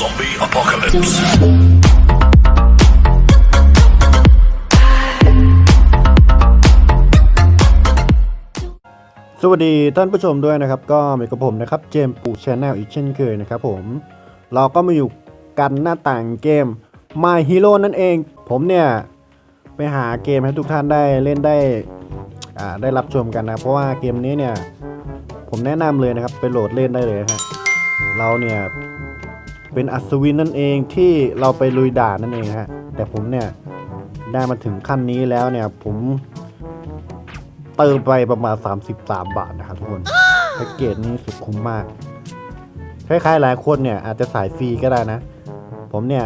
Zombie apocalypse. สวัสดีท่านผู้ชมด้วยนะครับ ก็มีกับผมนะครับเจมปูชแนลอีกเช่นเคยนะครับผม เราก็มาอยู่กันหน้าต่างเกม My Hero นั่นเอง ผมเนี่ย ไปหาเกมให้ทุกท่านได้เล่นได้ได้รับชมกันนะ เพราะว่าเกมนี้เนี่ย ผมแนะนำเลยนะครับ ไปโหลดเล่นได้เลยฮะเราเนี่ย เป็นอัศวินนั่นเองที่เราไปลุยด่านนั่นเองฮะแต่ผมเนี่ยได้มาถึงขั้นนี้แล้วเนี่ยผมเติมไปประมาณ 33 บาทนะครับทุกคนแพ็กเกจนี้สุดคุ้มมากคล้ายๆหลายคนเนี่ยอาจจะสายฟรีก็ได้นะ ผมเนี่ย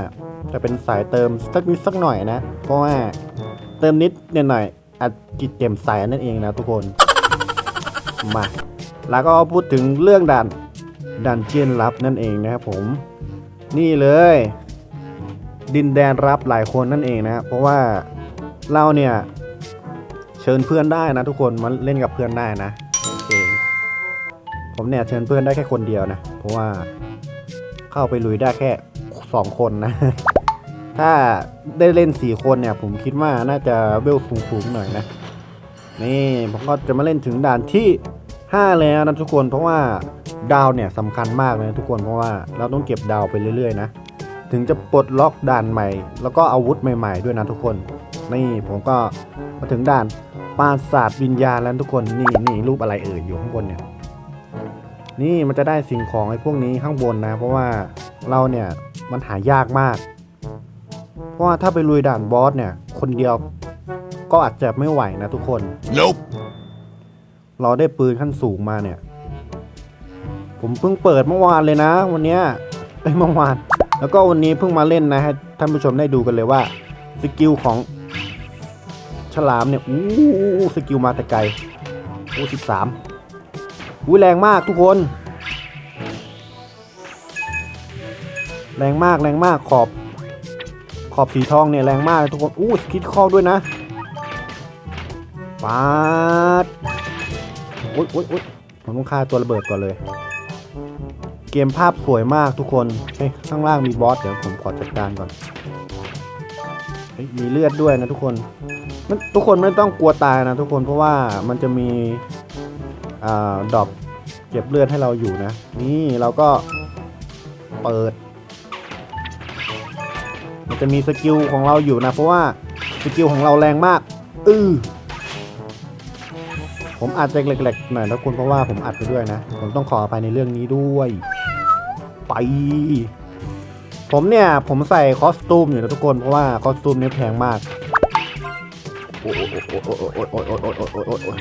จะเป็นสายเติมสักนิดสักหน่อยนะ เพราะว่าเติมนิดเนี่ยหน่อยอาจจิตเต็มใสนั่นเองนะทุกคนมาแล้วก็พูดถึงเรื่องดันดันเจียนลับนั่นเองนะครับผม นี่เลย ดินแดนรับหลายคนนั่นเองนะเพราะว่าเราเนี่ยเชิญเพื่อนได้นะทุกคนมาเล่นกับเพื่อนได้นะโอเคผมเนี่ยเชิญเพื่อนได้แค่คนเดียวนะ เพราะว่าเข้าไปลุยได้แค่สองคนนะ ถ้าได้เล่นสี่คนเนี่ย ผมคิดว่าน่าจะเวลสูงๆหน่อยนะ นี่ผมก็จะมาเล่นถึงด่านที่ห้าแล้วนะทุกคนเพราะว่า ดาวเนี่ยสำคัญมากเลยนะทุกคนเพราะว่าเราต้องเก็บดาวไปเรื่อยๆนะถึงจะปลดล็อกด่านใหม่ แล้วก็อาวุธใหม่ ๆ ด้วยนะทุกคน นี่ผมก็มาถึงด่านปราสาทวิญญาณแล้วทุกคนนี่นี่รูปอะไรเอ่ยอยู่ข้างบนเนี่ยนี่มันจะได้สิ่งของไอ้พวกนี้ข้างบนนะ เพราะว่าเราเนี่ยมันหายากมาก เพราะว่าถ้าไปลุยด่านบอสเนี่ย คนเดียวก็อาจจะไม่ไหวนะทุกคน Nope. เราได้ปืนขั้นสูงมาเนี่ย ผมเพิ่งเปิดเมื่อวานเลยนะ วันเนี้ยไอเมื่อวาน แล้วก็วันนี้เพิ่งมาเล่นนะให้ท่านผู้ชมได้ดูกันเลยว่าสกิลของฉลามเนี่ยอู้สกิลมาแต่ไกลอู้สิบสามอู้แรงมากทุกคน แรงมากแรงมากขอบ ขอบสีทองเนี่ยแรงมากทุกคนอู้คิดข้อด้วยนะปาดโอ๊ยโอ๊ยโอ๊ยผมต้องฆ่าตัวระเบิดก่อนเลย กมภาพสวยมากทุกคนเฮ้ยข้างล่างมีบอสเดี๋ยวผมขอจัดการก่อนเฮ้ยมีเลือดด้วยนะทุกคนมันทุกคนไม่ต้องกลัวตายนะทุกคนเพราะว่ามันจะมีอ่าดอปเก็บเลือดให้เราอยู่นะ นี่เราก็เปิด มันจะมีสกิลของเราอยู่นะ เพราะว่าสกิลของเราแรงมากอือผมอาจจะเล็กๆหน่อยนะคุณเพราะว่าผมอัดไปด้วยนะ ผมต้องขออภัยในเรื่องนี้ด้วย ไป ผมเนี่ย ผมใส่คอสตูมอยู่นะทุกคน เพราะว่าคอสตูมเนี่ยแพงมาก โอ้โอ้โอ้โอ้โอ้โอ้โอ้โอ้โอ้โอ้โอ้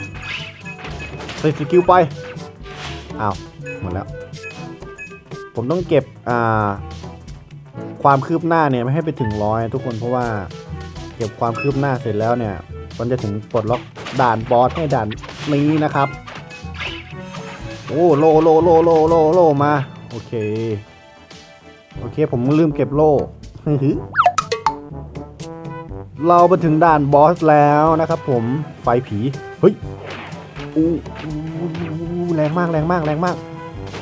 ใส่สกิลไป อ้าว หมดแล้ว ผมต้องเก็บ อ่า ความคืบหน้าเนี่ยไม่ให้ไปถึงร้อยทุกคนเพราะว่า เก็บความคืบหน้าเสร็จแล้วเนี่ย มันจะถึงปลดล็อกด่านบอสให้ด่านนี้นะครับ โอ้โลโลโลโลโลโลมา โอเค โอเค ผมลืมเก็บโล่เราไปถึงด่านบอสแล้วนะครับผม ไฟผี เฮ้ยอู้อู้แรงมากแรงมากแรงมาก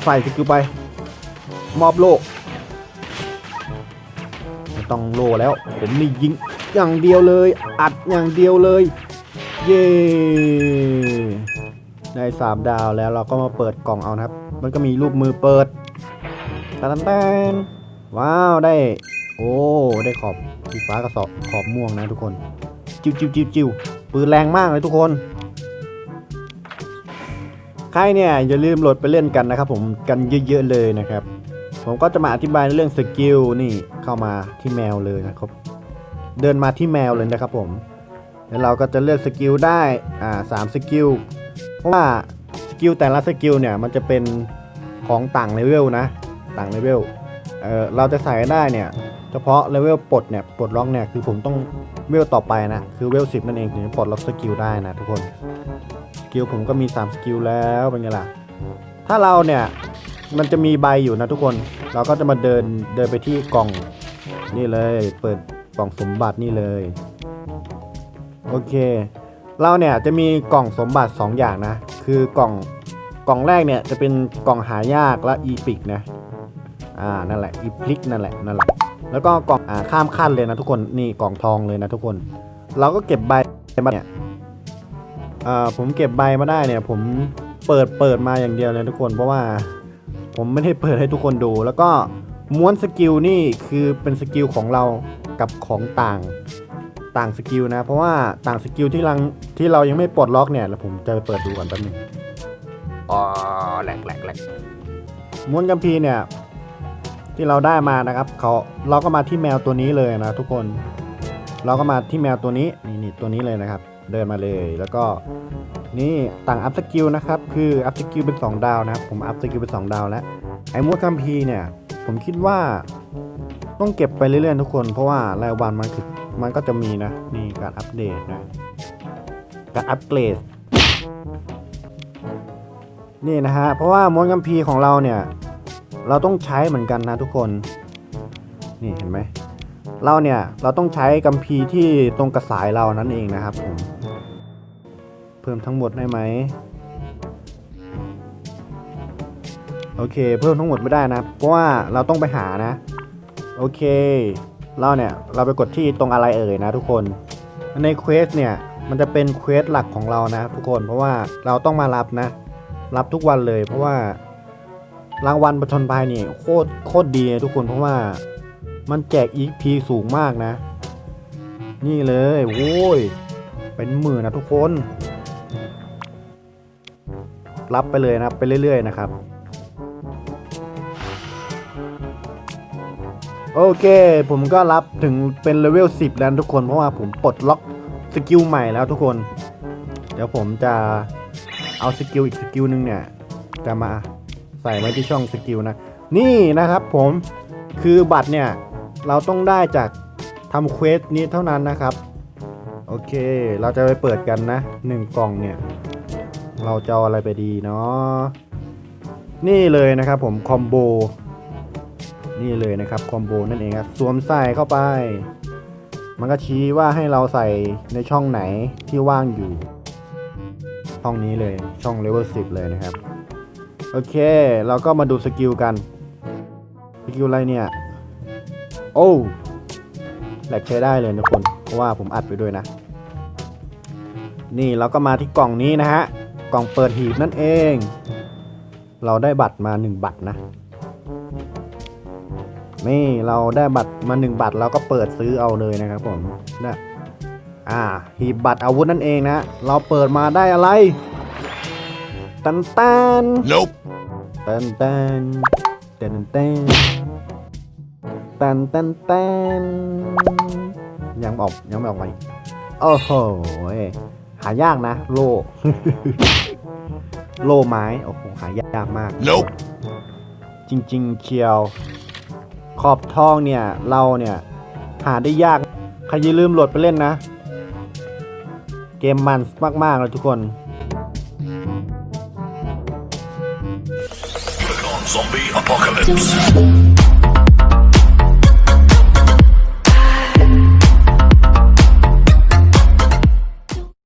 ใส่สกิลไป มอบโล่ไม่ต้องโล่แล้ว ผมนี่ยิงอย่างเดียวเลย อัดอย่างเดียวเลย เย้ได้สามดาวแล้วเราก็มาเปิดกล่องเอานะครับ มันก็มีรูปมือเปิด ตันตันว้าวได้ โอ้ได้ขอบสีฟ้ากับสอบขอบม่วงนะทุกคน จิวจิวจิวจิวปืนแรงมากเลยทุกคน ใครเนี่ยอย่าลืมโหลดไปเล่นกันนะครับผมกันเยอะๆเลยนะครับ ผมก็จะมาอธิบายในเรื่องสกิลนี่เข้ามาที่แมวเลยนะครับ เดินมาที่แมวเลยนะครับผมแล้วเราก็จะเลือกสกิลได้อ่าสามสกิลเพราะว่าสกิลแต่ละสกิลเนี่ยมันจะเป็นของต่างเลเวลนะ ต่างเลเวลเออเราจะใส่ได้เนี่ย เฉพาะเลเวลปลดเนี่ยปลดล็อกเนี่ยคือผมต้องเวลต่อไปนะ คือเวลสิบนั่นเองถึงจะปลดล็อกสกิลได้นะทุกคนสกิลผมก็มี3สกิลแล้วเป็นไงล่ะถ้าเราเนี่ยมันจะมีใบอยู่นะทุกคน เราก็จะมาเดินเดินไปที่กล่องนี่เลย เปิดกล่องสมบัตินี่เลย โอเค เราเนี่ยจะมีกล่องสมบัติ 2 อย่างนะ คือกล่องกล่องแรกเนี่ยจะเป็นกล่องหายากและอีพิกนะ อ่านั่นแหละอีพลิกนั่นแหละนั่นแหละแล้วก็กล่องอ่าข้ามขั้นเลยนะทุกคนนี่กล่องทองเลยนะทุกคน เราก็เก็บใบมาเนี่ยอ่าผมเก็บใบมาได้เนี่ย ผมเปิดเปิดมาอย่างเดียวเลยทุกคน เพราะว่าผมไม่ได้เปิดให้ทุกคนดู แล้วก็ม้วนสกิลนี่คือเป็นสกิลของเรากับของต่างต่างสกิลนะ เพราะว่าต่างสกิลที่เราที่เรายังไม่ปลดล็อกเนี่ยแล้วผมจะไปเปิดดูก่อนแป๊บนึงอ๋อแหลกแหลกแหลกม้วนกัมพีร์เนี่ย ที่เราได้มานะครับเขาเราก็มาที่แมวตัวนี้เลยนะทุกคน เราก็มาที่แมวตัวนี้นี่นี่ตัวนี้เลยนะครับ เดินมาเลยแล้วก็นี่ต่างอัพสกิลนะครับคืออัพสกิลเป็น2ดาวนะครับผมอัพสกิลเป็น2ดาวแล้วไอ้มวดคัมพีเนี่ย ผมคิดว่าต้องเก็บไปเรื่อยๆทุกคน เพราะว่ารายวันมันคือมันก็จะมีนะนี่การอัปเดตนะการอัปเกรดนี่นะฮะเพราะว่ามวดคัมพีของเราเนี่ย เราต้องใช้เหมือนกันนะทุกคน นี่เห็นไหมเราเนี่ยเราต้องใช้กัมพีที่ตรงกระสายเรานั่นเองนะครับผมเพิ่มทั้งหมดได้ไหมโอเค เพิ่มทั้งหมดไม่ได้นะ เพราะว่าเราต้องไปหานะ โอเค เราเนี่ยเราไปกดที่ตรงอะไรเอ่ยนะทุกคน ในเควสเนี่ยมันจะเป็นเควสหลักของเรานะทุกคนเพราะว่าเราต้องมารับนะ รับทุกวันเลยเพราะว่า รางวัลประชนภัยนี่โคตรโคตรดีทุกคนเพราะว่ามันแจก EP สูงมากนะ นี่เลยโว้ย เป็นหมื่นนะทุกคน รับไปเลยนะไปเรื่อย ๆ นะครับ โอเค ผมก็รับถึงเป็นเลเวล 10 แล้วทุกคนเพราะว่าผมปลดล็อกสกิลใหม่แล้วทุกคน เดี๋ยวผมจะเอาสกิลอีกสกิลหนึ่งเนี่ย จะมา ใส่ไว้ที่ช่องสกิลนะ นี่นะครับผมคือบัตรเนี่ย เราต้องได้จากทำเควสนี้เท่านั้นนะครับ โอเค เราจะไปเปิดกันนะหนึ่งกล่องเนี่ย เราจะอาอะไรไปดีเนาะนี่เลยนะครับผมคอมโบนี่เลยนะครับคอมโบนั่นเองครับสวมใส่เข้าไป มันก็ชี้ว่าให้เราใส่ในช่องไหนที่ว่างอยู่ ช่องนี้เลยช่องเลเวล10 เลยนะครับ โอเค เราก็มาดูสกิลกัน สกิลอะไรเนี่ย โอ้แหลกใช้ได้เลยทุกคน เพราะว่าผมอัดไปด้วยนะ นี่เราก็มาที่กล่องนี้นะฮะ กล่องเปิดหีบนั่นเอง เราได้บัตรมา 1 บัตรนะ นี่เราได้บัตรมา 1 บัตรเราก็เปิดซื้อเอาเลยนะครับผมนะอ่า หีบบัตรอาวุธนั่นเองนะ เราเปิดมาได้อะไร ตันตัน Nope. ตันตันตันตันตันตันตันยังไม่ออกยังไม่ออกมาอีกโอ้โหหายากนะโล่โล่ไม้โอ้โหหายากมาก Nope จริง ๆเชียว ขอบทองเนี่ย เราเนี่ย หาได้ยาก ใครอย่าลืมโหลดไปเล่นนะ เกมมันมากๆเลยทุกคน Zombie apocalypse.